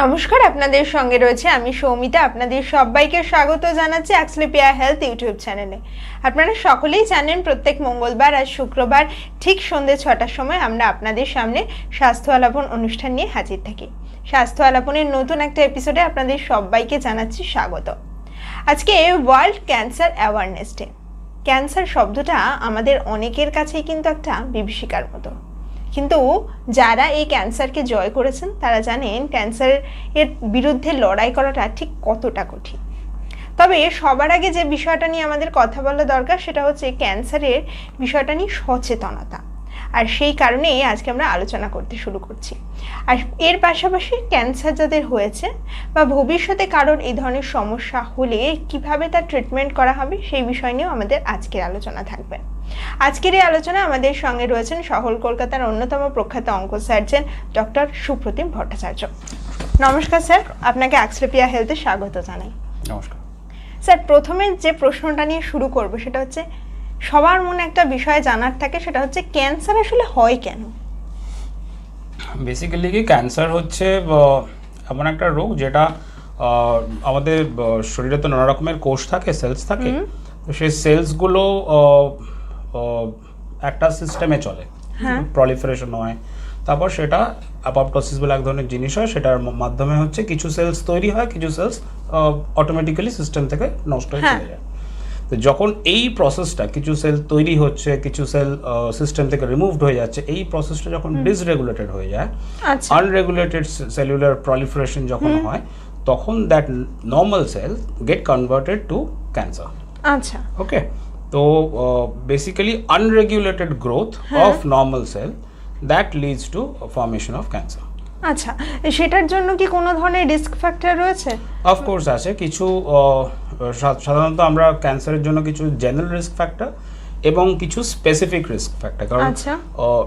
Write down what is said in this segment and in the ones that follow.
নমস্কার, আপনাদের সঙ্গে রয়েছে আমি সৌমিতা। আপনাদের সবাইকে স্বাগত জানাচ্ছি অ্যাক্সলিপিয়া হেলথ ইউটিউব চ্যানেলে। আপনারা সকলেই জানেন, প্রত্যেক মঙ্গলবার আর শুক্রবার ঠিক সন্ধ্যে ছটার সময় আমরা আপনাদের সামনে স্বাস্থ্য আলাপন অনুষ্ঠান নিয়ে হাজির থাকি। স্বাস্থ্য আলাপনের নতুন একটা এপিসোডে আপনাদের সবাইকে জানাচ্ছি স্বাগত। আজকে world cancer awareness day cancer শব্দটা আমাদের অনেকের কাছেই কিন্তু একটা বিভীষিকার মতো। কিন্তু যারা এই ক্যান্সারকে জয় করেছেন, তারা জানেন ক্যান্সারের এর বিরুদ্ধে লড়াই করাটা ঠিক কতটা কঠিন। তবে সবার আগে যে বিষয়টা নিয়ে আমাদের কথা বলা দরকার, সেটা হচ্ছে ক্যান্সারের বিষয়টা নিয়ে সচেতনতা। আর সেই কারণেই আজকে আমরা আলোচনা করতে শুরু করছি। আর এর পাশাপাশি ক্যান্সার যাদের হয়েছে বা ভবিষ্যতে কারোর এই ধরনের সমস্যা হলে কীভাবে তার ট্রিটমেন্ট করা হবে, সেই বিষয় নিয়েও আমাদের আজকের আলোচনা থাকবে। আজকের এই আলোচনা আমাদের সঙ্গে রয়েছেন শহর কলকাতার অন্যতম প্রখ্যাত অঙ্ক সার্জন ডক্টর সুপ্রতিম ভট্টাচার্য। নমস্কার স্যার আপনাকে অ্যাক্সলেপিয়া হেলথে স্বাগত জানাই। নমস্কার। স্যার প্রথমে যে প্রশ্নটা নিয়ে শুরু করব সেটা হচ্ছে সবার মনে একটা বিষয় জানার থাকে সেটা হচ্ছে ক্যান্সার আসলে হয় কেন? বেসিক্যালি কি ক্যান্সার হচ্ছে এমন একটা রোগ যেটা আমাদের শরীরে তো নানা রকমের কোষ থাকে সেলস থাকে। তো সেই সেলসগুলো একটা সিস্টেমে চলে। প্রলিফারেশন হয় তারপর সেটা অ্যাপপটোসিস বলে এক ধরনের জিনিস হয় সেটার মাধ্যমে হচ্ছে কিছু সেলস তৈরি হয় কিছু সেলস অটোমেটিক্যালি সিস্টেম থেকে নষ্ট হয়ে হ্যাঁ। চলে যায়। তো যখন এই প্রসেসটা কিছু সেল তৈরি হচ্ছে কিছু সেল সিস্টেম থেকে রিমুভড হয়ে যাচ্ছে এই প্রসেসটা যখন ডিসরেগুলেটেড হয়ে যায় আনরেগুলেটেড সেলুলার প্রলিফারেশন যখন হয় তখন that normal cell get converted to cancer আচ্ছা। ওকে তো basically unregulated growth of normal cell that leads to formation of cancer আচ্ছা সেটার জন্য কি কোনো ধরনের রিস্ক ফ্যাক্টর রয়েছে? অফকোর্স আছে। কিছু সাধারণত আমরা ক্যান্সারের জন্য কিছু জেনারেল রিস্ক ফ্যাক্টর এবং কিছু স্পেসিফিক রিস্ক ফ্যাক্টর কারণ আচ্ছা।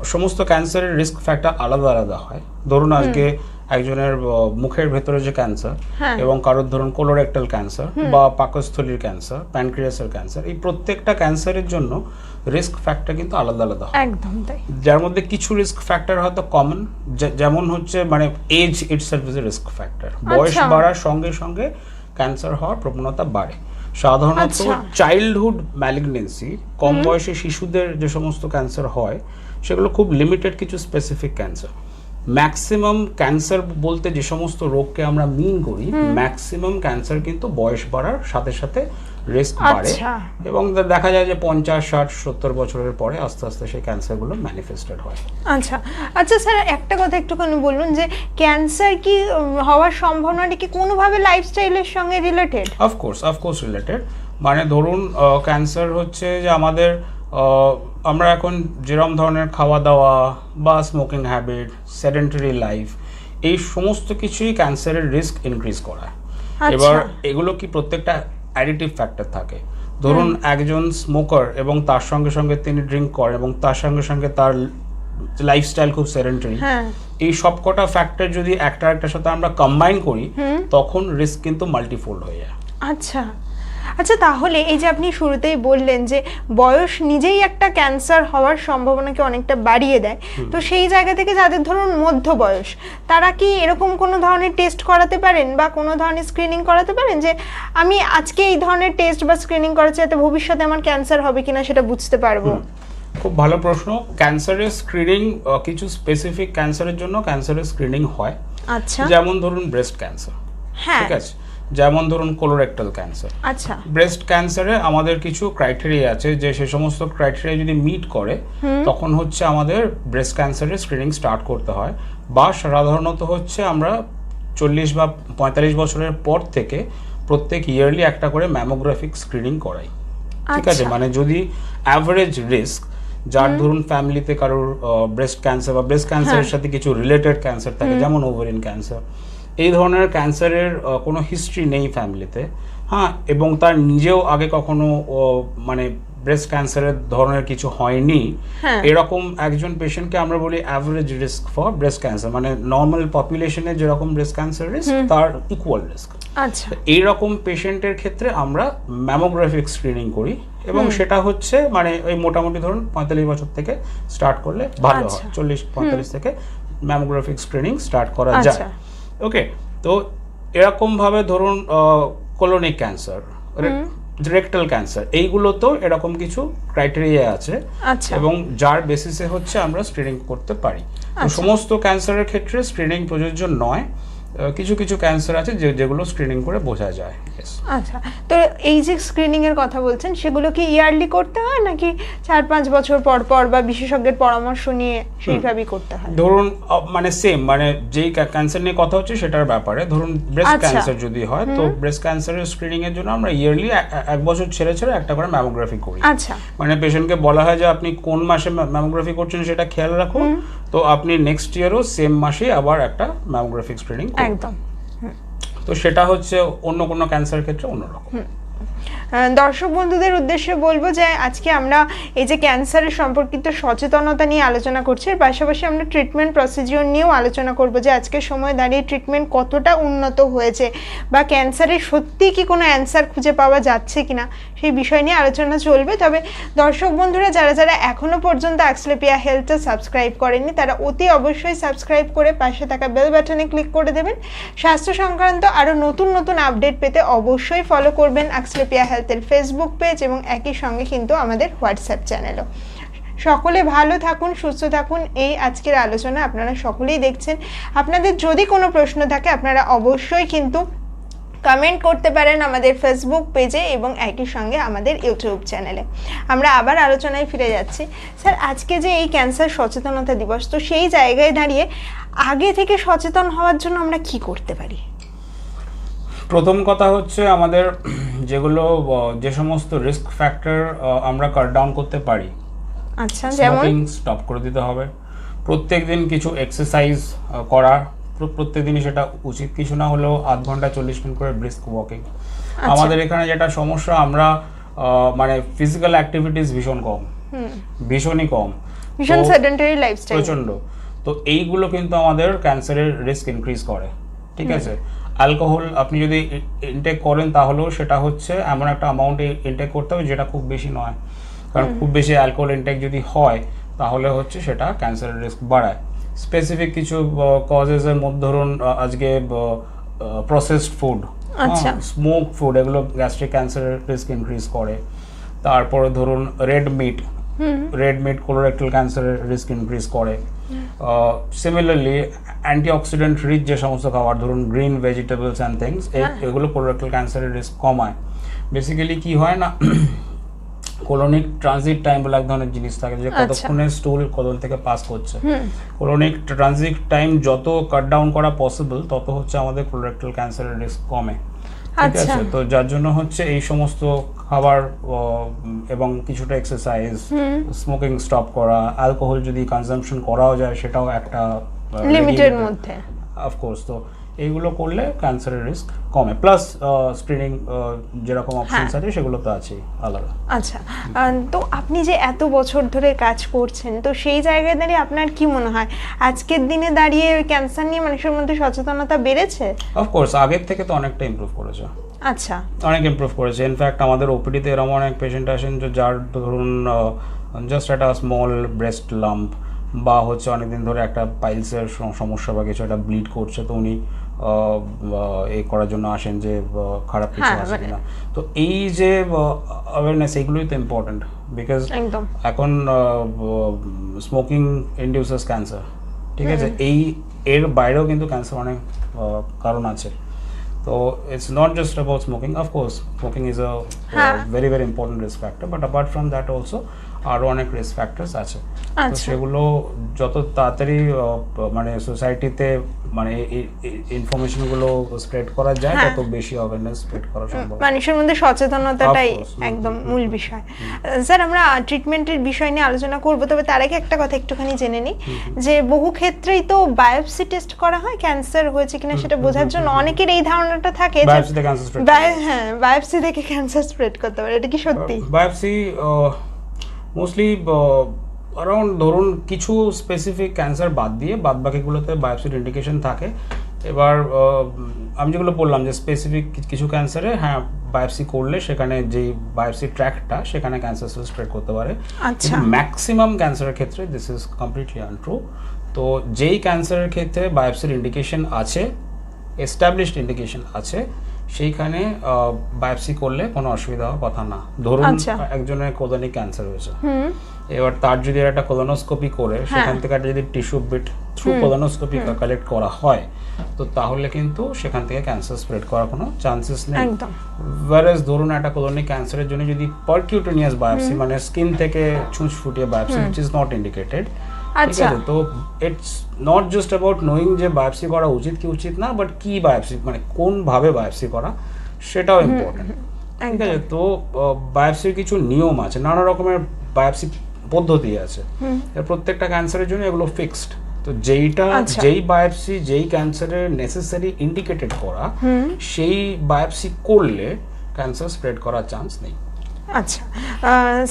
সমস্ত ক্যান্সারের রিস্ক ফ্যাক্টর আলাদা আলাদা হয়। ধরুন আজকে একজনের মুখের ভেতরে যে ক্যান্সার। এবং কারোর ধরুন কোলোরেক্টাল ক্যান্সার বা পাকস্থলীর ক্যান্সার প্যানক্রিয়াসের ক্যান্সার এই প্রত্যেকটা ক্যান্সারের জন্য রিস্ক ফ্যাক্টর কিন্তু আলাদা আলাদা হয়। একদম তাই। যার মধ্যে কিছু রিস্ক ফ্যাক্টর হয়তো কমন যেমন হচ্ছে মানে age itself is a risk factor বয়স আচ্ছা। বাড়ার সঙ্গে সঙ্গে ক্যান্সার হওয়ার প্রবণতা বাড়ে। সাধারণত আচ্ছা। চাইল্ডহুড ম্যালিগনেন্সি কম বয়সী শিশুদের যে সমস্ত ক্যান্সার হয় সেগুলো খুব লিমিটেড কিছু স্পেসিফিক ক্যান্সার ম্যাক্সিমাম ক্যান্সার বলতে যে সমস্ত রোগকে আমরা মিন করি ম্যাক্সিমাম ক্যান্সার কিন্তু বয়স বাড়ার সাথে সাথে রিস্ক বাড়ে। আচ্ছা। এবং দেখা যায় যে পঞ্চাশ ষাট সত্তর বছরের পরে আস্তে আস্তে সেই ক্যান্সারগুলো ম্যানিফেস্টেড হয়। আচ্ছা। আচ্ছা স্যার একটা কথা একটুখানি বলুন যে ক্যান্সার কি হওয়ার সম্ভাবনাটা কি কোনোভাবে লাইফস্টাইলের সঙ্গে রিলেটেড অফকোর্স অফকোর্স রিলেটেড মানে ধরুন ক্যান্সার হচ্ছে যে আমাদের আমরা এখন যেরকম ধরনের খাওয়া দাওয়া বা স্মোকিং হ্যাবিট সেডেন্টারি লাইফ এই সমস্ত কিছুই ক্যান্সারের রিস্ক ইনক্রিজ করায়। আচ্ছা। এবার এগুলো কি প্রত্যেকটা অ্যাডিটিভ ফ্যাক্টর থাকে? ধরুন একজন স্মোকার এবং তার সঙ্গে সঙ্গে তিনি ড্রিঙ্ক করেন এবং তার সঙ্গে সঙ্গে তার লাইফস্টাইল খুব সেডেন্টারি হ্যাঁ। এই সবকটা ফ্যাক্টর যদি একটা একটার সাথে আমরা কম্বাইন করি তখন রিস্ক কিন্তু মাল্টিফোল্ড হয়ে যায়। আচ্ছা। আচ্ছা তাহলে এই যে আপনি শুরুতেই বললেন যে বয়স নিজেই একটা ক্যান্সার হওয়ার সম্ভাবনাকে অনেকটা বাড়িয়ে দেয় তো সেই জায়গা থেকে যাদের ধরুন মধ্য বয়স তারা কি এরকম কোনো ধরনের টেস্ট করাতে পারেন বা কোনো ধরনের স্ক্রিনিং করাতে পারেন যে আমি আজকে এই ধরনের টেস্ট বা স্ক্রিনিং করাচ্ছি যাতে ভবিষ্যতে আমার ক্যান্সার হবে কিনা সেটা বুঝতে পারব? খুব ভালো প্রশ্ন। ক্যান্সারের স্ক্রিনিং কিছু স্পেসিফিক ক্যান্সারের জন্য ক্যান্সারের স্ক্রিনিং হয়। আচ্ছা। যেমন ধরুন ব্রেস্ট ক্যান্সার হ্যাঁ। ঠিক আছে? যেমন ধরুন কোলোরেক্টাল ক্যান্সার আচ্ছা। ব্রেস্ট ক্যান্সারে আমাদের কিছু ক্রাইটেরিয়া আছে যে সে সমস্ত ক্রাইটেরিয়া যদি মিট করে তখন হচ্ছে আমাদের ব্রেস্ট ক্যান্সারের স্ক্রিনিং স্টার্ট করতে হয়। বা সাধারণত হচ্ছে আমরা চল্লিশ বা পঁয়তাল্লিশ বছরের পর থেকে প্রত্যেক ইয়ারলি একটা করে ম্যামোগ্রাফিক স্ক্রিনিং করাই। ঠিক আছে? আচ্ছা। মানে যদি অ্যাভারেজ রিস্ক যার ধরুন ফ্যামিলিতে কারোর ব্রেস্ট ক্যান্সার বা ব্রেস্ট ক্যান্সারের সাথে কিছু রিলেটেড ক্যান্সার থাকে যেমন ওভারিন ক্যান্সার এই ধরনের ক্যান্সারের কোনো হিস্ট্রি নেই ফ্যামিলিতে হ্যাঁ এবং তার নিজেও আগে কখনো মানে ব্রেস্ট ক্যান্সারের ধরনের কিছু হয়নি। হ্যাঁ। এরকম একজন পেশেন্টকে আমরা বলি average risk for breast cancer মানে নর্মাল পপুলেশনে যেরকম ব্রেস্ট ক্যান্সার রিস্ক তার ইকুয়াল রিস্ক আচ্ছা। এইরকম পেশেন্টের ক্ষেত্রে আমরা ম্যামোগ্রাফিক স্ক্রিনিং করি এবং সেটা হচ্ছে মানে ওই মোটামুটি ধরুন পঁয়তাল্লিশ বছর থেকে স্টার্ট করলে ভালো হয়। আচ্ছা। চল্লিশ পঁয়তাল্লিশ থেকে ম্যামোগ্রাফিক স্ক্রিনিং স্টার্ট করা আচ্ছা। যায় ওকে তো এরকমভাবে ধরুন কোলোনিক ক্যান্সার রেক্টাল ক্যান্সার এইগুলো তো এরকম কিছু ক্রাইটেরিয়া আছে আচ্ছা। এবং যার বেসিসে হচ্ছে আমরা স্ক্রিনিং করতে পারি। আচ্ছা। সমস্ত ক্যান্সারের ক্ষেত্রে স্ক্রিনিং প্রযোজ্য নয়। কিছু কিছু ক্যান্সার আছে যে যেগুলো স্ক্রিনিং করে বোঝা যায়। আচ্ছা তো এই যে স্ক্রিনিং এর কথা বলছেন সেগুলো কি ইয়ারলি করতে হয় নাকি চার পাঁচ বছর পর পর বা বিশেষজ্ঞের পরামর্শ নিয়ে সেইভাবেই করতে হয়? ধরুন মানে সেম মানে যেই ক্যান্সার নিয়ে কথা হচ্ছে সেটার ব্যাপারে। ধরুন ব্রেস্ট আচ্ছা। ক্যান্সার যদি হয় তো ব্রেস্ট ক্যান্সারের স্ক্রিনিং এর জন্য আমরা ইয়ারলি এক বছর ছেড়ে ছেড়ে একটা করে ম্যামোগ্রাফি করি। আচ্ছা। মানে পেশেন্টকে বলা হয় যে আপনি কোন মাসে ম্যামোগ্রাফি করছেন সেটা খেয়াল রাখুন। তো আপনি নেক্সট ইয়ারও সেম মাসে আবার একটা ম্যামোগ্রাফিক স্ক্রিনিং একদম। তো সেটা হচ্ছে অন্য কোনো ক্যান্সার ক্ষেত্রে অন্যরকম। দর্শক বন্ধুদের উদ্দেশ্যে বলব যে আজকে আমরা এই যে ক্যান্সারের সম্পর্কিত সচেতনতা নিয়ে আলোচনা করছি, এর পাশাপাশি আমরা ট্রিটমেন্ট প্রসিজিওর নিয়েও আলোচনা করব যে আজকের সময় দাঁড়িয়ে ট্রিটমেন্ট কতটা উন্নত হয়েছে বা ক্যান্সারের সত্যি কি কোনো অ্যান্সার খুঁজে পাওয়া যাচ্ছে কিনা সেই বিষয় নিয়ে আলোচনা চলবে। তবে দর্শক বন্ধুরা, যারা যারা এখনও পর্যন্ত অ্যাক্সলেপিয়া হেলথটা সাবস্ক্রাইব করেননি, তারা অতি অবশ্যই সাবস্ক্রাইব করে পাশে থাকা বেল বাটনে ক্লিক করে দেবেন। স্বাস্থ্য সংক্রান্ত আরও নতুন নতুন আপডেট পেতে অবশ্যই ফলো করবেন অ্যাক্সলেপিয়া হেলথের ফেসবুক পেজ এবং একই সঙ্গে কিন্তু আমাদের হোয়াটসঅ্যাপ চ্যানেলও সকলে ভালো থাকুন, সুস্থ থাকুন, এই আজকের আলোচনা আপনারা সকলেই দেখছেন। আপনাদের যদি কোনো প্রশ্ন থাকে, আপনারা অবশ্যই কিন্তু কমেন্ট করতে পারেন আমাদের ফেসবুক পেজে এবং একই সঙ্গে আমাদের ইউটিউব চ্যানেলে আমরা আবার আলোচনায় ফিরে যাচ্ছি। স্যার, আজকে যে এই ক্যান্সার সচেতনতা দিবস, তো সেই জায়গায় দাঁড়িয়ে আগে থেকে সচেতন হওয়ার জন্য আমরা কি করতে পারি? প্রথম কথা হচ্ছে আমাদের যেগুলো যে সমস্ত রিস্ক ফ্যাক্টর আমরা কাট ডাউন করতে পারি। আচ্ছা যেমন? স্টপ করে দিতে হবে। প্রত্যেক দিন কিছু এক্সারসাইজ করা। প্র- প্রত্যেক দিনই সেটা উচিত। কিছু না হলেও আধ ঘণ্টা চল্লিশ মিনিট করে ব্রিস্ক ওয়াকিং আচ্ছা। আমাদের এখানে যেটা সমস্যা আমরা মানে ফিজিক্যাল অ্যাক্টিভিটিস ভীষণ কম। ভীষণই কম। ভীষণ সেডেন্টারি লাইফস্টাইল প্রচণ্ড তো এইগুলো কিন্তু আমাদের ক্যান্সারের রিস্ক ইনক্রিজ করে। ঠিক আছে? অ্যালকোহল আপনি যদি ইনটেক করেন তাহলেও সেটা হচ্ছে এমন একটা অ্যামাউন্ট ইনটেক করতে হবে যেটা খুব বেশি নয়। কারণ খুব বেশি অ্যালকোহল ইনটেক যদি হয় তাহলে হচ্ছে সেটা ক্যান্সারের রিস্ক বাড়ায়। স্পেসিফিক কিছু কজেসের মধ্যে ধরুন আজকে প্রসেসড ফুড। স্মোক ফুড এগুলো গ্যাস্ট্রিক ক্যান্সারের রিস্ক ইনক্রিজ করে। তারপরে ধরুন red meat red meat colorectal ক্যান্সারের রিস্ক ইনক্রিজ করে। সিমিলারলি অ্যান্টিঅক্সিডেন্ট রিচ যে সমস্ত খাবার ধরুন গ্রিন ভেজিটেবলস অ্যান্ড থিংস এগুলো কোলোরেক্টাল ক্যান্সারের রিস্ক কমায় বেসিক্যালি কি হয় না কোলোনিক ট্রানজিট টাইম বলে এক ধরনের জিনিস থাকে যে। কতক্ষণে স্টুল কদল থেকে পাস করছে। কোলোনিক ট্রানজিট টাইম যত কাট ডাউন করা পসিবল তত হচ্ছে আমাদের কোলোরেক্টাল ক্যান্সারের রিস্ক কমে। ঠিক আচ্ছা। আছে তো যার জন্য হচ্ছে এই সমস্ত খাবার এবং কিছুটা এক্সারসাইজ স্মোকিং স্টপ করা অ্যালকোহল যদি কনজাম্পশন করাও যায় সেটাও একটা লিমিটের মধ্যে। অফকোর্স তো এইগুলো করলে ক্যান্সারের রিস্ক কমে। প্লাস স্ক্রিনিং যেরকম অপশনস হ্যাঁ। আছে সেগুলো তো আছেই আলাদা। আচ্ছা তো আপনি যে এত বছর ধরে কাজ করছেন তো সেই জায়গায় দাঁড়িয়ে আপনার কি মনে হয়? আজকের দিনে দাঁড়িয়ে ক্যান্সার নিয়ে মানুষের মধ্যে সচেতনতা বেড়েছে? অফকোর্স আগের থেকে তো অনেকটা ইমপ্রুভ করেছে। আচ্ছা। অনেক ইমপ্রুভ করেছে। ইনফ্যাক্ট আমাদের ওপিডিতে এরকম অনেক পেশেন্ট আসেন যে যার ধরুন জাস্ট একটা স্মল ব্রেস্ট লাম্প বা হচ্ছে অনেকদিন ধরে একটা পাইলসের সমস্যা বা কিছু একটা ব্লিড করছে তো উনি এ করার জন্য আসেন যে খারাপ কিছু হ্যাঁ, আছে মানে- কিনা। তো এই যে অ্যাওয়ারনেস এইগুলোই তো ইম্পর্টেন্ট বিকজ এখন স্মোকিং ইন্ডিউসেস ক্যান্সার ঠিক আছে? এই এর বাইরেও কিন্তু ক্যান্সার অনেক কারণ আছে। তো it's not just about smoking of course smoking is uh. Very very important risk factor but apart from that also আরও অনেক রিস্ক ফ্যাক্টরস আছে। তো আচ্ছা। সেগুলো যত তাড়াতাড়ি মানে সোসাইটিতে মানে ইনফরমেশনগুলো স্প্রেড করা যায় হ্যাঁ। তত বেশি অ্যাওয়ারনেস স্প্রেড করা সম্ভব। মানুষের মধ্যে সচেতনতাটাই একদম মূল বিষয়। স্যার আমরা ট্রিটমেন্টের বিষয় নিয়ে আলোচনা করব তবে তার আগে একটা কথা একটুখানি জেনে নিই। যে বহু ক্ষেত্রেই তো বায়োপসি টেস্ট করা হয় ক্যান্সার হয়েছে কিনা সেটা বোঝার জন্য অনেকের এই ধারণাটা থাকে যে বায়োপসিতে ক্যান্সার স্প্রেড হ্যাঁ। বায়োপসি থেকে ক্যান্সার স্প্রেড করতে পারে এটা কি সত্যি? বায়োপসি মোস্টলি অ্যারাউন্ড ধরুন কিছু স্পেসিফিক ক্যান্সার বাদ দিয়ে বাদ বাকিগুলোতে বায়োপসির ইন্ডিকেশন থাকে। এবার আমি যেগুলো বললাম যে স্পেসিফিক কিছু ক্যান্সারে হ্যাঁ বায়োপসি করলে সেখানে যেই বায়োপসি ট্র্যাকটা সেখানে ক্যান্সার সেল স্প্রেড করতে পারে। আচ্ছা। ম্যাক্সিমাম ক্যান্সারের ক্ষেত্রে দিস ইজ কমপ্লিটলি আনট্রু তো যেই ক্যান্সারের ক্ষেত্রে বায়োপসির ইন্ডিকেশন আছে এস্টাবলিশড ইন্ডিকেশন আছে সেইখানে বায়োপসি করলে কোনো অসুবিধা হওয়ার কথা না। ধরুন আচ্ছা। একজনের কোলনিক ক্যান্সার হয়েছে। এবার তার যদি একটা কোলোনোস্কোপি করে হ্যাঁ। সেখান থেকে একটা যদি tissue bit through colonoscopy collect করা হয় তো তাহলে কিন্তু সেখান থেকে ক্যান্সার স্প্রেড করার কোনো চান্সেস নেই। ওয়ারেস ধরুন একটা কোলোনিক ক্যান্সারের জন্য যদি পারকিউটেনিয়াস বায়োপসি মানে স্কিন থেকে ছুঁচ ফুটিয়ে biopsy which is not indicated আচ্ছা। তো it's not just about knowing যে বায়োপসি করা উচিত কি উচিত না বাট কি বায়োপসি মানে কোন ভাবে বায়োপসি করা সেটাও ইম্পর্টেন্ট ঠিক আছে? তো বায়োপসির কিছু নিয়ম আছে নানা রকমের বায়োপসি পদ্ধতি আছে। প্রত্যেকটা ক্যান্সারের জন্য এগুলো ফিক্সড তো যেইটা আচ্ছা। যেই বায়োপসি যেই ক্যান্সারের নেসেসারি ইন্ডিকেটেড করা সেই বায়োপসি করলে ক্যান্সার স্প্রেড করার চান্স নেই। আচ্ছা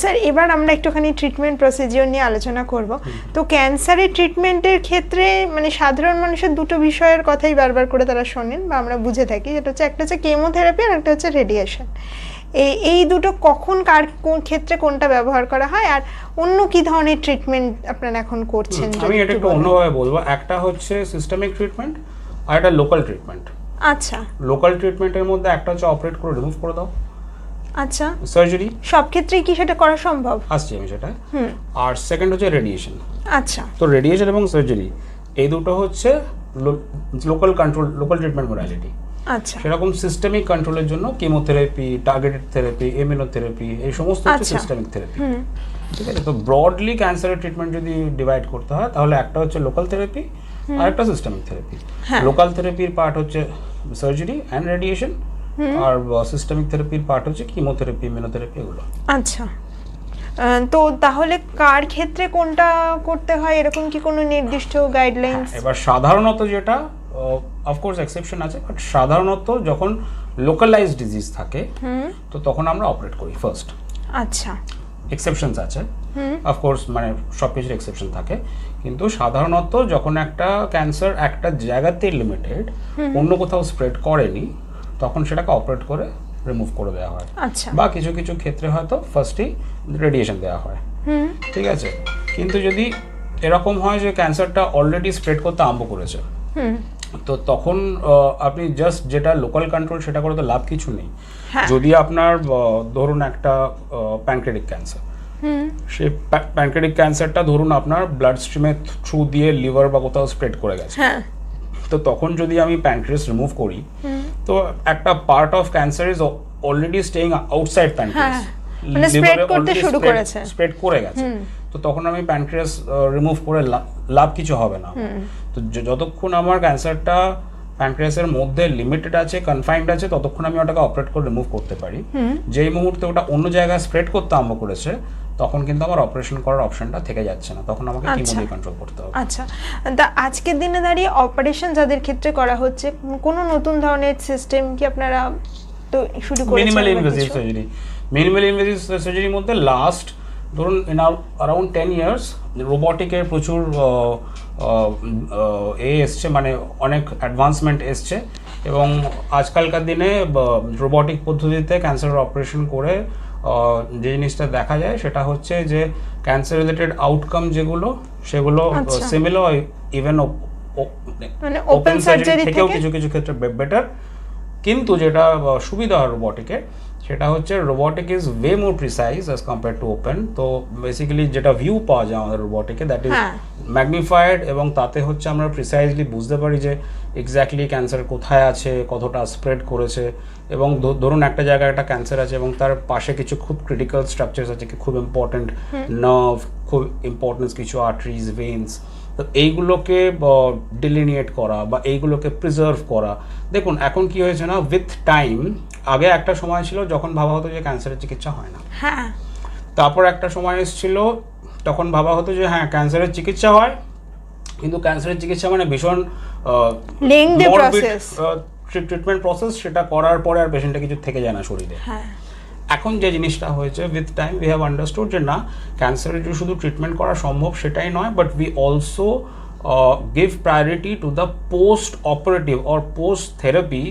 স্যার এবার আমরা একটুখানি ট্রিটমেন্ট প্রসিজিওর নিয়ে আলোচনা করব। তো ক্যান্সারের ট্রিটমেন্টের ক্ষেত্রে মানে সাধারণ মানুষের দুটো বিষয়ের কথাই বারবার করে তারা শোনেন বা আমরা বুঝে থাকি। যেটা হচ্ছে একটা হচ্ছে কেমোথেরাপি আর একটা হচ্ছে রেডিয়েশন এই এই দুটো কখন কার কোন ক্ষেত্রে কোনটা ব্যবহার করা হয়? আর অন্য কি ধরনের ট্রিটমেন্ট আপনারা এখন করছেন? আমি এটা একটু অন্যভাবে বলব। একটা হচ্ছে সিস্টেমিক ট্রিটমেন্ট আর একটা লোকাল ট্রিটমেন্ট আচ্ছা। লোকাল ট্রিটমেন্টের মধ্যে একটা হচ্ছে অপারেট করে রিমুভ করে দাও। আচ্ছা। সার্জারি? সব ক্ষেত্রেই কি সেটা করা সম্ভব? আসছি আমি সেটা হুম। আর সেকেন্ড হচ্ছে রেডিয়েশন। আচ্ছা। তো রেডিয়েশন এবং সার্জারি এই দুটো হচ্ছে local control local treatment modality আচ্ছা। সেরকম সিস্টেমিক কন্ট্রোলের জন্য কেমোথেরাপি টার্গেটেড থেরাপি ইমিউনোথেরাপি এই সমস্ত হচ্ছে আচ্ছা। সিস্টেমিক থেরাপি ঠিক আছে? তো ব্রডলি ক্যান্সারের ট্রিটমেন্ট যদি ডিভাইড করতে হয় তাহলে একটা হচ্ছে লোকাল থেরাপি আর একটা সিস্টেমিক থেরাপি হ্যাঁ। লোকাল থেরাপির পার্ট হচ্ছে সার্জারি অ্যান্ড রেডিয়েশন আর সিস্টেমিক থেরাপির পার্ট হচ্ছে কিমোথেরাপি ইমিউনোথেরাপি এগুলো। আচ্ছা। তো তাহলে কার ক্ষেত্রে কোনটা করতে হয়? এরকম কি কোনো নির্দিষ্ট গাইডলাইন্স এবার সাধারণত যেটা অফকোর্স এক্সেপশন আছে বাট সাধারণত যখন লোকালাইজ ডিজিজ থাকে হুম। তো তখন আমরা অপারেট করি ফার্স্ট আচ্ছা। এক্সেপশনস আছে। হুম। অফকোর্স মানে সব কিছুর এক্সেপশন থাকে। কিন্তু সাধারণত যখন একটা ক্যান্সার একটা জায়গাতে লিমিটেড অন্য কোথাও স্প্রেড করেনি তখন সেটাকে অপারেট করে রিমুভ করে দেওয়া হয়। আচ্ছা। বা কিছু কিছু ক্ষেত্রে হয়তো ফার্স্টেই রেডিয়েশন দেওয়া হয়। হুম। ঠিক আছে? কিন্তু যদি এরকম হয় যে ক্যান্সারটা অলরেডি স্প্রেড করতে আরম্ভ করেছে হুম। তো তখন আপনি জাস্ট যেটা লোকাল কন্ট্রোল সেটা করে তো লাভ কিছু নেই। হ্যাঁ। যদি আপনার ধরুন একটা প্যানক্রেটিক ক্যান্সার সেই প্যানক্রেটিক ক্যান্সারটা ধরুন আপনার ব্লাড স্ট্রিমের থ্রু দিয়ে লিভার বা কোথাও স্প্রেড করে গেছে। হ্যাঁ। তো তখন যদি আমি প্যানক্রিয়াস রিমুভ করি তো একটা part of cancer is already staying outside pancreas মানে spread করতে শুরু করেছে। স্প্রেড করে গেছে। তো তখন আমি প্যানক্রিয়াস রিমুভ করে লাভ কিছু হবে না। তো যতক্ষণ আমার ক্যান্সারটা প্যানক্রিয়াসের মধ্যে লিমিটেড আছে কনফাইন্ড আছে ততক্ষণ আমি ওটাকে অপারেট করে রিমুভ করতে পারি। যেই মুহূর্তে ওটা অন্য জায়গায় স্প্রেড করতে আরম্ভ করেছে তখন কিন্তু আমার অপারেশন করার অপশনটা থেকে যাচ্ছে না। তখন আমাকে আচ্ছা। কিমো দিয়ে কন্ট্রোল করতে হবে। আচ্ছা। তা আজকের দিনে দাঁড়িয়ে অপারেশন যাদের ক্ষেত্রে করা হচ্ছে কোনো নতুন ধরনের সিস্টেম কি আপনারা তো শুরু করেছেন minimal invasive surgery minimal invasive সার্জারির মধ্যে লাস্ট ধরুন ইন অ্যারাউন্ড টেন ইয়ার্স রোবটিকের প্রচুর এ এসছে মানে অনেক অ্যাডভান্সমেন্ট এসছে এবং আজকালকার দিনে রোবটিক পদ্ধতিতে ক্যান্সারের অপারেশন করে যে জিনিসটা দেখা যায় সেটা হচ্ছে যে ক্যান্সার রিলেটেড আউটকাম যেগুলো সেগুলো আচ্ছা। সিমিলার ইভেন মানে ওপেন সার্জারি থেকেও থেকে কিছু কিছু ক্ষেত্রে বেটার কিন্তু যেটা সুবিধা হয় রোবটিকে সেটা হচ্ছে robotic is way more precise as compare to open তো বেসিক্যালি যেটা ভিউ পাওয়া যায় আমাদের রোবটিকে দ্যাট ইজ। ম্যাগনিফাইড এবং তাতে হচ্ছে আমরা প্রিসাইজলি বুঝতে পারি যে এক্স্যাক্টলি ক্যান্সার কোথায় আছে কতটা স্প্রেড করেছে এবং ধরুন একটা জায়গায় একটা ক্যান্সার আছে এবং তার পাশে কিছু খুব ক্রিটিক্যাল স্ট্রাকচার্স আছে কি খুব ইম্পর্টেন্ট নার্ভ খুব ইম্পর্টেন্স কিছু আর্টারিজ ভেন্স তো এইগুলোকে ডিলিনিয়েট করা বা এইগুলোকে প্রিজার্ভ করা। দেখুন এখন কি হয়েছে না উইথ টাইম আগে একটা সময় ছিল যখন ভাবা হতো যে ক্যান্সারের চিকিৎসা হয় না। হ্যাঁ। তারপর একটা সময় এসেছিল তখন ভাবা হতো যে হ্যাঁ ক্যান্সারের চিকিৎসা হয় কিন্তু ক্যান্সারের চিকিৎসা মানে ভীষণ. ট্রিটমেন্ট প্রসেস সেটা করার পরে আর পেশেন্টটা কিছু থেকে যায় না শরীরে। হ্যাঁ। এখন যে জিনিসটা হয়েছে with time we have understood যে না ক্যান্সারের যে শুধু ট্রিটমেন্ট করা সম্ভব সেটাই নয় but we also give priority to the post operative or post therapy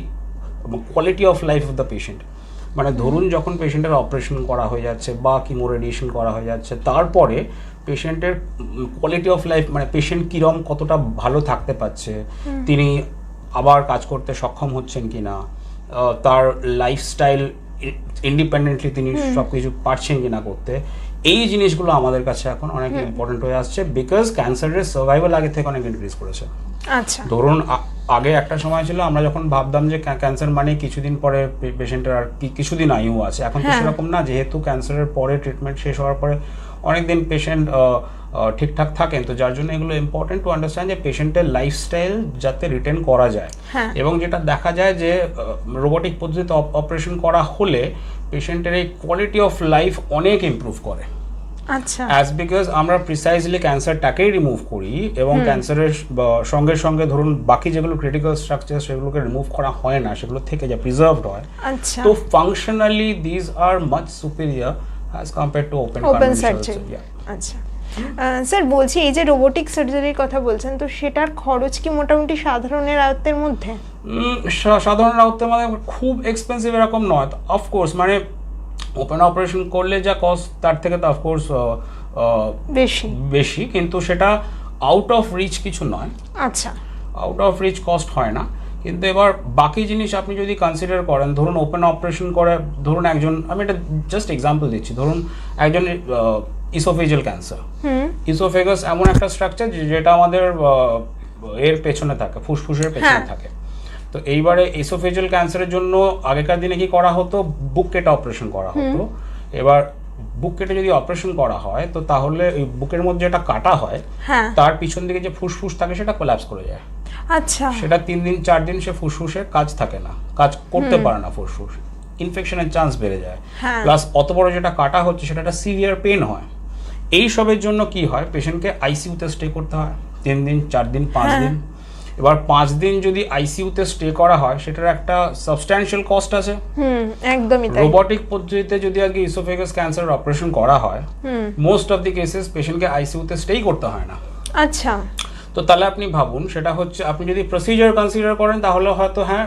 quality of life of the patient মানে ধরুন যখন পেশেন্টের অপারেশন করা হয়ে যাচ্ছে বা কিমো রেডিয়েশন করা হয়ে যাচ্ছে তারপরে পেশেন্টের কোয়ালিটি অফ লাইফ মানে পেশেন্ট কীরম কতটা ভালো থাকতে পারছে তিনি আবার কাজ করতে সক্ষম হচ্ছেন কিনা আহ, তার লাইফস্টাইল ইন্ডিপেন্ডেন্টলি তিনি সব কিছু পারছেন কিনা করতে এই জিনিসগুলো আমাদের কাছে এখন অনেক ইম্পর্টেন্ট হয়ে আসছে বিকজ ক্যান্সারের সার্ভাইভাল আগে থেকে অনেক ইনক্রিজ করেছে। আচ্ছা। ধরুন আগে একটা সময় ছিল আমরা যখন ভাবতাম যে ক্যান্সার মানে কিছুদিন পরে পেশেন্টের আর কি কিছুদিন আয়ু আছে। এখন তো হ্যাঁ। সেরকম না যেহেতু ক্যান্সারের পরে ট্রিটমেন্ট শেষ হওয়ার পরে অনেকদিন পেশেন্ট ঠিকঠাক থাকেন। তো যার জন্য এগুলো ইম্পর্টেন্ট টু আন্ডারস্ট্যান্ড যে পেশেন্টের লাইফস্টাইল যাতে রিটেন করা যায়। হ্যাঁ। এবং যেটা দেখা যায় যে রোবোটিক পদ্ধতিতে অপারেশন করা হলে পেশেন্টের এই কোয়ালিটি অফ লাইফ অনেক ইমপ্রুভ করে। আচ্ছা। অ্যাজ বিকজ আমরা প্রিসাইজলি ক্যান্সারটাকেই রিমুভ করি এবং ক্যান্সারের সঙ্গে সঙ্গে ধরুন বাকি যেগুলো ক্রিটিক্যাল স্ট্রাকচার সেগুলোকে রিমুভ করা হয় না সেগুলো থেকে যা প্রিজার্ভড হয়। আচ্ছা। তো functionally these are much superior as compare to open open surgery আচ্ছা। স্যার বলছি এই যে রোবোটিক সার্জারির কথা বলছেন তো সেটার খরচ কি মোটামুটি সাধারণের আয়ত্তের মধ্যে? সাধারণ আয়ত্তের মধ্যে খুব এক্সপেন্সিভ এরকম নয়। অফকোর্স মানে ওপেন অপারেশন করলে যা কস্ট তার থেকে তো অফকোর্স বেশি। বেশি কিন্তু সেটা আউট অফ রিচ কিছু নয়। আচ্ছা। আউট অফ রিচ কস্ট হয় না। কিন্তু এবার বাকি জিনিস আপনি যদি কনসিডার করেন ধরুন ওপেন অপারেশন করে ধরুন একজন আমি এটা জাস্ট এক্সাম্পল দিচ্ছি। ধরুন একজন ইসোফেজিয়াল ক্যান্সার হুম। ইসোফেগাস এমন একটা স্ট্রাকচার যেটা আমাদের এর পেছনে থাকে ফুসফুসের পেছনে হ্যাঁ। থাকে। তো এইবারে ইসোফেজিয়াল ক্যান্সারের জন্য আগেকার দিনে কি করা হতো? বুক কেটে অপারেশন করা হতো। এবার বুক কেটে যদি অপারেশন করা হয় তো তাহলে ওই বুকের মধ্যে যেটা কাটা হয় হ্যাঁ। তার পিছন দিকে যে ফুসফুস থাকে সেটা কোলাপস করে যায়। আচ্ছা। সেটা তিন দিন চার দিন সে ফুসফুসে কাজ থাকে না কাজ করতে পারে না ফুসফুস। ইনফেকশনের চান্স বেড়ে যায়। হ্যাঁ। প্লাস অত বড় যেটা কাটা হচ্ছে সেটা একটা সিভিয়ার পেন হয়। এই সবের জন্য কি হয়? পেশেন্টকে আইসিইউতে স্টে করতে হয়। তিন দিন চার দিন পাঁচ হ্যাঁ। দিন। এবার পাঁচ দিন যদি আইসিইউতে স্টে করা হয় সেটার একটা সাবস্ট্যান্সিয়াল কস্ট আছে। হুম একদমই তাই। রোবটিক পদ্ধতিতে যদি আগে ইসোফেগাস ক্যান্সার অপারেশন করা হয় হুম। মোস্ট অফ দি কেসেস পেশেন্টকে আইসিইউতে স্টেই করতে হয় না। আচ্ছা। তো তাহলে আপনি ভাবুন সেটা হচ্ছে আপনি যদি প্রসিজার কনসিডার করেন তাহলে হয়তো হ্যাঁ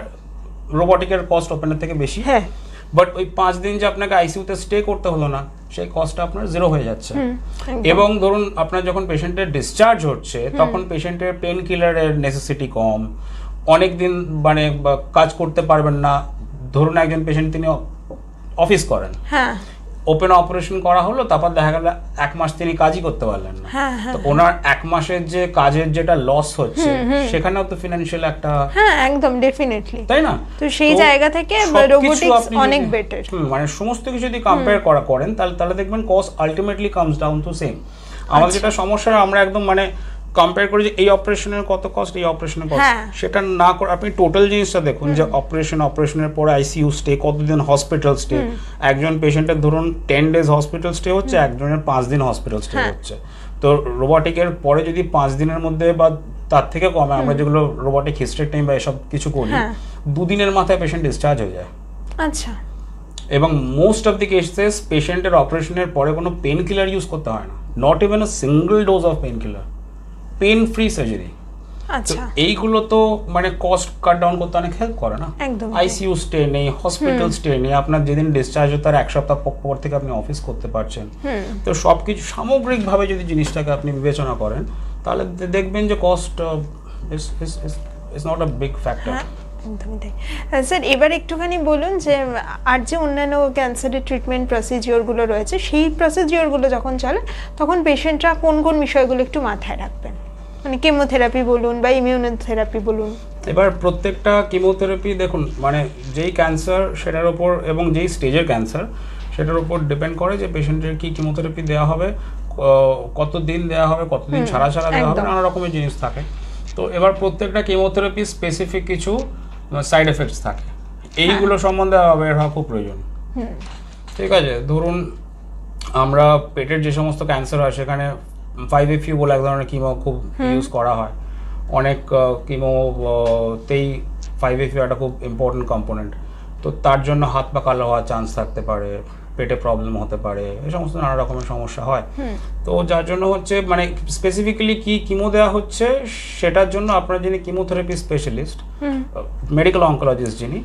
রোবটিকের কস্ট ওপেনের থেকে বেশি। হ্যাঁ। বাট ওই পাঁচ দিন যে আপনাকে আইসিইউতে স্টে করতে হলো না সেই কস্টটা আপনার জিরো হয়ে যাচ্ছে। এবং ধরুন আপনার যখন পেশেন্টের ডিসচার্জ হচ্ছে তখন পেশেন্টের পেন কিলারের নেসেসিটি কম। অনেক দিন মানে কাজ করতে পারবেন না। ধরুন একজন পেশেন্ট তিনি অফিস করেন। হ্যাঁ। ওপেন অপারেশন করা হলো তারপর দেখা গেল এক মাস তিনি কাজই করতে পারলেন না। হ্যাঁ হ্যাঁ। তো ওনার এক মাসের যে কাজের যেটা লস হচ্ছে সেখানেও তো ফিনান্সিয়াল একটা হ্যাঁ একদম ডেফিনেটলি তাই না? তো সেই জায়গা থেকে রোবোটিক্স অনেক বেটার মানে সমস্ত কিছু যদি কম্পেয়ার করা করেন তাহলে তাহলে দেখবেন cost ultimately comes down to same আমাদের আচ্ছা। যেটা সমস্যা আমরা একদম মানে কম্পেয়ার করি যে এই অপারেশনের কত কস্ট এই অপারেশনের কস্ট হ্যাঁ। সেটা না করে আপনি টোটাল জিনিসটা দেখুন যে অপারেশন অপারেশনের পরে আইসিইউ স্টে কতদিন হসপিটাল স্টে একজন পেশেন্টের ধরুন টেন ডেজ হসপিটাল স্টে হচ্ছে একজনের পাঁচ দিন হসপিটাল স্টে হ্যাঁ। হচ্ছে। তো রোবটিকের পরে যদি পাঁচ দিনের মধ্যে বা তার থেকে কমে আমরা যেগুলো রোবটিক হিস্ট্রেকটাইম বা এসব কিছু করি হ্যাঁ। দুদিনের মাথায় পেশেন্ট ডিসচার্জ হয়ে যায়। আচ্ছা। এবং মোস্ট অফ দি কেসেস পেশেন্টের অপারেশনের পরে কোনো পেন কিলার ইউজ করতে হয় না। Not even a single dose of pain killer pain free surgery আচ্ছা। এইগুলো তো মানে কস্ট কাট ডাউন করতে অনেক হেল্প করে না? একদম আইসিইউ স্টে নেই হসপিটাল স্টে নেই আপনার যেদিন ডিসচার্জ হতো তার এক সপ্তাহ পর- থেকে আপনি অফিস করতে পারছেন। তো সব কিছু সামগ্রিকভাবে যদি জিনিসটাকে আপনি বিবেচনা করেন তাহলে দেখবেন যে cost is not a big factor হ্যাঁ একদমই তাই। স্যার এবার একটুখানি বলুন যে আর যে অন্যান্য ক্যান্সারের ট্রিটমেন্ট প্রসিজিওরগুলো রয়েছে সেই প্রসিজিওরগুলো যখন চলে তখন পেশেন্টরা কোন কোন বিষয়গুলো একটু মাথায় রাখবেন? মানে কেমোথেরাপি বলুন বা ইমিউনোথেরাপি বলুন। এবার প্রত্যেকটা কিমোথেরাপি দেখুন মানে যেই ক্যান্সার সেটার ওপর এবং যেই স্টেজের ক্যান্সার সেটার উপর ডিপেন্ড করে যে পেশেন্টের কি কিমোথেরাপি দেওয়া হবে কত দিন দেওয়া হবে কতদিন ছাড়া ছাড়া দেওয়া হবে নানা রকমের জিনিস থাকে। তো এবার প্রত্যেকটা কিমোথেরাপি স্পেসিফিক কিছু সাইড এফেক্টস থাকে। এইগুলো সম্বন্ধে বের হওয়া খুব প্রয়োজন। ঠিক আছে? ধরুন আমরা পেটের যে সমস্ত ক্যান্সার হয় সেখানে ফাইভ এফ ইউ বলে এক ধরনের কিমো খুব ইউজ করা হয়। অনেক কিমো তেই ফাইভ এফ ইউ একটা খুব ইম্পর্টেন্ট কম্পোনেন্ট তো তার জন্য হাত পা কালো হওয়ার চান্স থাকতে পারে পেটে প্রবলেম হতে পারে এই সমস্ত নানা রকমের সমস্যা হয়। তো যার জন্য হচ্ছে মানে স্পেসিফিক্যালি কি কিমো দেওয়া হচ্ছে সেটার জন্য আপনার যিনি কিমোথেরাপি স্পেশালিস্ট মেডিকেল অঙ্কোলজিস্ট যিনি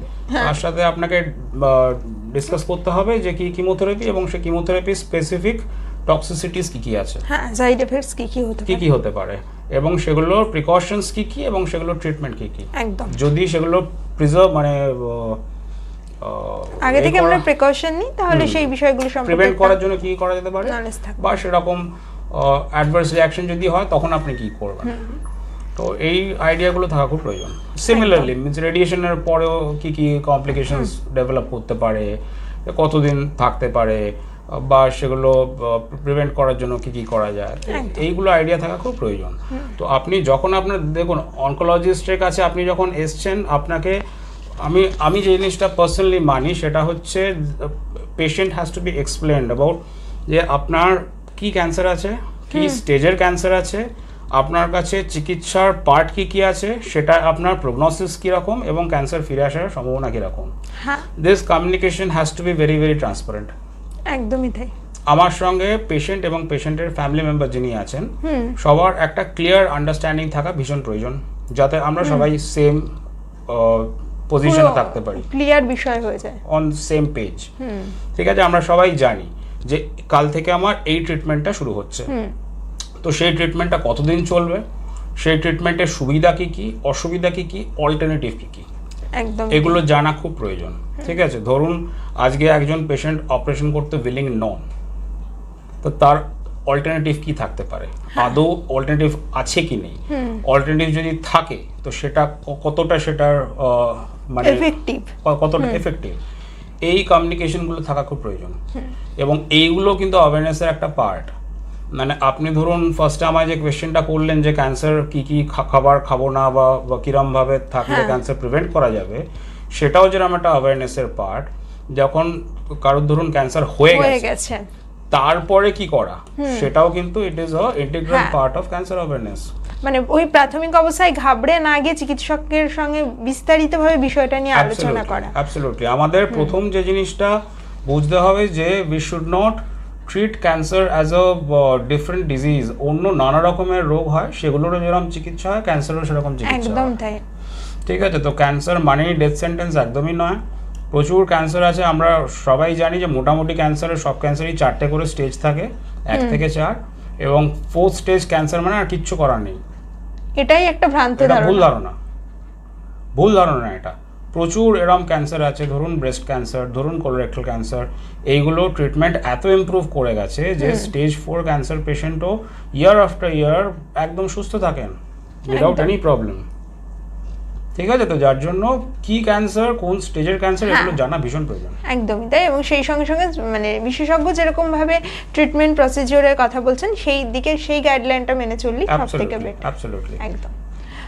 তার সাথে আপনাকে ডিসকাস করতে হবে যে কি কিমোথেরাপি এবং সেই কিমোথেরাপি স্পেসিফিক টক্সিসিটিস কি কি আছে? হ্যাঁ সাইড এফেক্টস কি কি হতে কি পারে? কি হতে পারে? এবং সেগুলোর প্রিকশনস কি কি এবং সেগুলোর ট্রিটমেন্ট কি কি? একদম। যদি সেগুলো প্রিজার্ভ মানে আগে থেকে আমরা প্রিকশন নিই তাহলে সেই বিষয়গুলো সম্পর্কে প্রিভেন্ট করার জন্য কি করা যেতে পারে? বা সেরকম অ্যাডভার্স রিয়াকশন যদি হয় তখন আপনি কি করবেন? তো এই আইডিয়াগুলো থাকা খুব প্রয়োজন। সিমিলারলি মিনস রেডিয়েশনের পরেও কি কি কমপ্লিকেশনস ডেভেলপ করতে পারে কতদিন থাকতে পারে বা সেগুলো প্রিভেন্ট করার জন্য কি কি করা যায়? এইগুলো আইডিয়া থাকা খুব প্রয়োজন। তো আপনি যখন আপনার দেখুন অনকোলজিস্টের কাছে আপনি যখন এসছেন আপনাকে আমি আমি যে জিনিসটা পার্সোনালি মানি সেটা হচ্ছে patient has to be explained about যে আপনার কি ক্যান্সার আছে কি স্টেজের ক্যান্সার আছে আপনার কাছে চিকিৎসার পার্ট কি কি আছে সেটা আপনার প্রগনোসিস কীরকম এবং ক্যান্সার ফিরে আসার সম্ভাবনা কীরকম। This communication has to be very very transparent একদমই তাই। আমার সঙ্গে পেশেন্ট এবং পেশেন্টের ফ্যামিলি মেম্বার যিনি আছেন সবার একটা ক্লিয়ার আন্ডারস্ট্যান্ডিং থাকা ভীষণ প্রয়োজন যাতে আমরা সবাই সেম পজিশনে থাকতে পারি। ক্লিয়ার বিষয় হয়ে যায়। অন সেম পেজ ঠিক আছে আমরা সবাই জানি যে কাল থেকে আমার এই ট্রিটমেন্টটা শুরু হচ্ছে। তো সেই ট্রিটমেন্টটা কতদিন চলবে? সেই ট্রিটমেন্টের সুবিধা কি কি? অসুবিধা কি কি? অল্টারনেটিভ কি কি? একদম। এগুলো জানা খুব প্রয়োজন। ঠিক আছে? ধরুন আজকে একজন পেশেন্ট অপারেশন করতে উইলিং নন তো তার অল্টারনেটিভ কি থাকতে পারে? আদৌ অল্টারনেটিভ আছে কি নেই? অল্টারনেটিভ যদি থাকে তো সেটা কতটা সেটার মানে কতটা এফেক্টিভ এই কমিউনিকেশনগুলো থাকা খুব প্রয়োজন। এবং এইগুলো কিন্তু অ্যাওয়ারনেসের একটা পার্ট মানে আপনি ধরুন ফার্স্টে আমায় যে কোয়েশ্চেনটা করলেন যে ক্যান্সার কি কি খাবার খাব না বা কিরমভাবে থাকলে। ক্যান্সার প্রিভেন্ট করা যাবে সেটাও যেরকম একটা অ্যাওয়ারনেসের পার্ট যখন কারোর ধরুন ক্যান্সার হয়ে গেছে তারপরে কি করা? সেটাও কিন্তু it is a integral. Part of cancer awareness মানে ওই প্রাথমিক অবস্থায় ঘাবড়ে না গিয়ে চিকিৎসকের সঙ্গে বিস্তারিতভাবে বিষয়টা নিয়ে আলোচনা করা। অ্যাবসলিউটলি আমাদের প্রথম যে জিনিসটা বুঝতে হবে যে we should not treat cancer as a different disease অন্য নানা রকমের রোগ হয় সেগুলোরও যেরকম চিকিৎসা হয় ক্যান্সারও সেরকম চিকিৎসা একদম তাই। ঠিক আছে তো ক্যান্সার মানেই ডেথ সেন্টেন্স একদমই নয়। প্রচুর ক্যান্সার আছে আমরা সবাই জানি যে মোটামুটি ক্যান্সারের সব ক্যান্সারই চারটে করে স্টেজ থাকে এক থেকে চার এবং ফোর্থ স্টেজ ক্যান্সার মানে আর কিচ্ছু করার নেই। এটাই একটা ভ্রান্ত এটা ভুল ধারণা। ধারণা। ভুল ধারণা এটা। প্রচুর এরম ক্যান্সার আছে ধরুন ব্রেস্ট ক্যান্সার ধরুন কোলোরেক্টাল ক্যান্সার এইগুলো ট্রিটমেন্ট এত ইমপ্রুভ করে গেছে যে স্টেজ ফোর ক্যান্সার পেশেন্টও ইয়ার আফটার ইয়ার একদম সুস্থ থাকেন উইদাউট এনি প্রবলেম ঠিক আছে তো? যার জন্য কি ক্যান্সার কোন স্টেজের ক্যান্সার। এগুলো জানা ভীষণ প্রয়োজন। একদমই তাই এবং সেই সঙ্গে সঙ্গে মানে বিশেষজ্ঞ যেরকম ভাবে ট্রিটমেন্ট প্রসিজিওরের কথা বলছেন সেই দিকে সেই গাইডলাইনটা মেনে চললেই সব থেকে বেটার অ্যাবসলিউটলি একদম।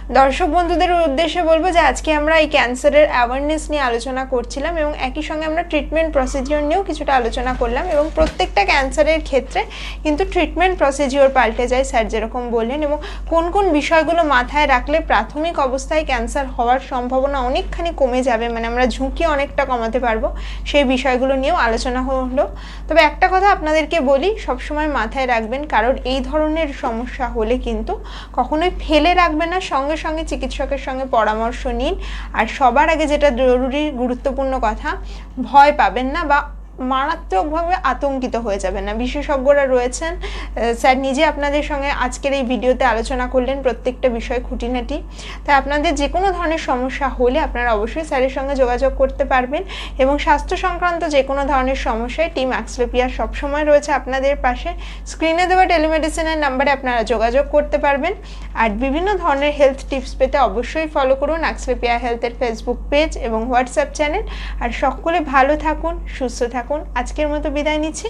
দর্শক বন্ধুদের উদ্দেশ্যে বলব যে আজকে আমরা এই ক্যান্সারের অ্যাওয়ারনেস নিয়ে আলোচনা করছিলাম এবং একই সঙ্গে আমরা ট্রিটমেন্ট প্রসিজিওর নিয়েও কিছুটা আলোচনা করলাম এবং প্রত্যেকটা ক্যান্সারের ক্ষেত্রে কিন্তু ট্রিটমেন্ট প্রসিজিওর পাল্টে যায় স্যার যেরকম বললেন এবং কোন কোন বিষয়গুলো মাথায় রাখলে প্রাথমিক অবস্থায় ক্যান্সার হওয়ার সম্ভাবনা অনেকখানি কমে যাবে মানে আমরা ঝুঁকি অনেকটা কমাতে পারব, সেই বিষয়গুলো নিয়েও আলোচনা হলো। তবে একটা কথা আপনাদেরকে বলি, সবসময় মাথায় রাখবেন, কারণ এই ধরনের সমস্যা হলে কিন্তু কখনোই ফেলে রাখবে না, সঙ্গে সঙ্গে, চিকিৎসকের সঙ্গে পরামর্শ নিন। আর সবার আগে যেটা জরুরি, গুরুত্বপূর্ণ কথা, ভয় পাবেন না বা মারাত্মকভাবে আতঙ্কিত হয়ে যাবেন না। বিশেষজ্ঞরা রয়েছেন। স্যার নিজে আপনাদের সঙ্গে আজকের এই ভিডিওতে আলোচনা করলেন প্রত্যেকটা বিষয় খুঁটিনাটি। তাই আপনাদের যে কোনো ধরনের সমস্যা হলে আপনারা অবশ্যই স্যারের সঙ্গে যোগাযোগ করতে পারবেন এবং স্বাস্থ্য সংক্রান্ত যে কোনো ধরনের সমস্যায় টিম অ্যাক্সলোপিয়ার সবসময় রয়েছে আপনাদের পাশে। স্ক্রিনে দেওয়া টেলিমেডিসিনের নাম্বারে আপনারা যোগাযোগ করতে পারবেন। আর বিভিন্ন ধরনের হেলথ টিপস পেতে অবশ্যই ফলো করুন অ্যাক্সলোপিয়া হেলথের ফেসবুক পেজ এবং হোয়াটসঅ্যাপ চ্যানেল। আর সকলে ভালো থাকুন, সুস্থ থাকুন। আজকের মতো বিদায় নিচ্ছি।